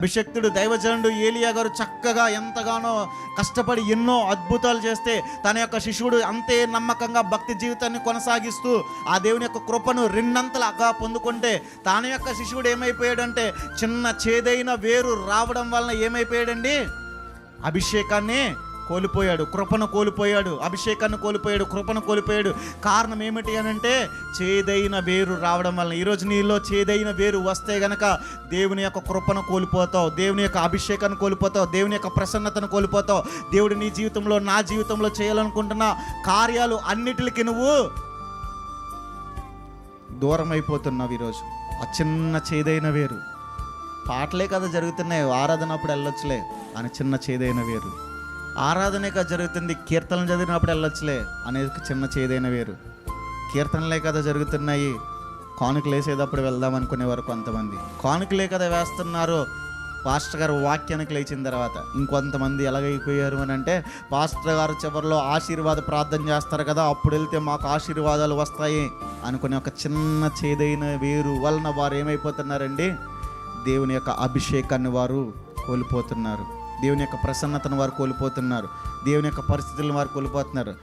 అభిషక్తుడు దైవజనుడు ఏలియా గారు చక్కగా ఎంతగానో కష్టపడి ఎన్నో అద్భుతాలు చేస్తే తన యొక్క శిష్యుడు అంతే నమ్మకంగా భక్తి జీవితాన్ని కొనసాగిస్తూ ఆ దేవుని యొక్క కృపను రెండంతలాగా పొందుకుంటే తన యొక్క శిష్యుడు ఏమైపోయాడంటే చిన్న చేదైన వేరు రావడం వలన ఏమైపోయాడండి? అభిషేకాన్ని కోల్పోయాడు కృపను కోల్పోయాడు అభిషేకాన్ని కోల్పోయాడు కృపను కోల్పోయాడు. కారణం ఏమిటి అని అంటే చేదైన వేరు రావడం వలన. ఈరోజు నీలో చేదైన వేరు వస్తే గనక దేవుని యొక్క కృపను కోల్పోతావు దేవుని యొక్క అభిషేకాన్ని కోల్పోతావు దేవుని యొక్క ప్రసన్నతను కోల్పోతావు. దేవుడు నీ జీవితంలో నా జీవితంలో చేయాలనుకుంటున్న కార్యాలు అన్నిటికి నువ్వు దూరం అయిపోతున్నావు ఈరోజు. ఆ చిన్న చేదైన వేరు. పాటలే కదా జరుగుతున్నాయి ఆరాధన అప్పుడు వెళ్ళొచ్చులే అని చిన్న చేదైన వేరు. ఆరాధనే కదా జరుగుతుంది కీర్తనలు చదివినప్పుడు వెళ్ళొచ్చులే అనేది చిన్న చేదైన వేరు. కీర్తనలే కదా జరుగుతున్నాయి కానుకలు వేసేటప్పుడు వెళ్దాం అనుకునేవారు కొంతమంది. కానుకలే కదా వేస్తున్నారు పాస్టర్ గారు వాక్యానికి లేచిన తర్వాత. ఇంకొంతమంది ఎలాగైపోయారు అని అంటే పాస్టర్ గారు చివరిలో ఆశీర్వాద ప్రార్థన చేస్తారు కదా అప్పుడు వెళ్తే మాకు ఆశీర్వాదాలు వస్తాయి అనుకునే ఒక చిన్న చేదైన వేరు వలన వారు ఏమైపోతున్నారండి? దేవుని యొక్క అభిషేకాన్ని వారు కోల్పోతున్నారు. దేవుని యొక్క ప్రసన్నతను వారు కోల్పోతున్నారు. దేవుని యొక్క పరిస్థితులను వారు కోల్పోతున్నారు.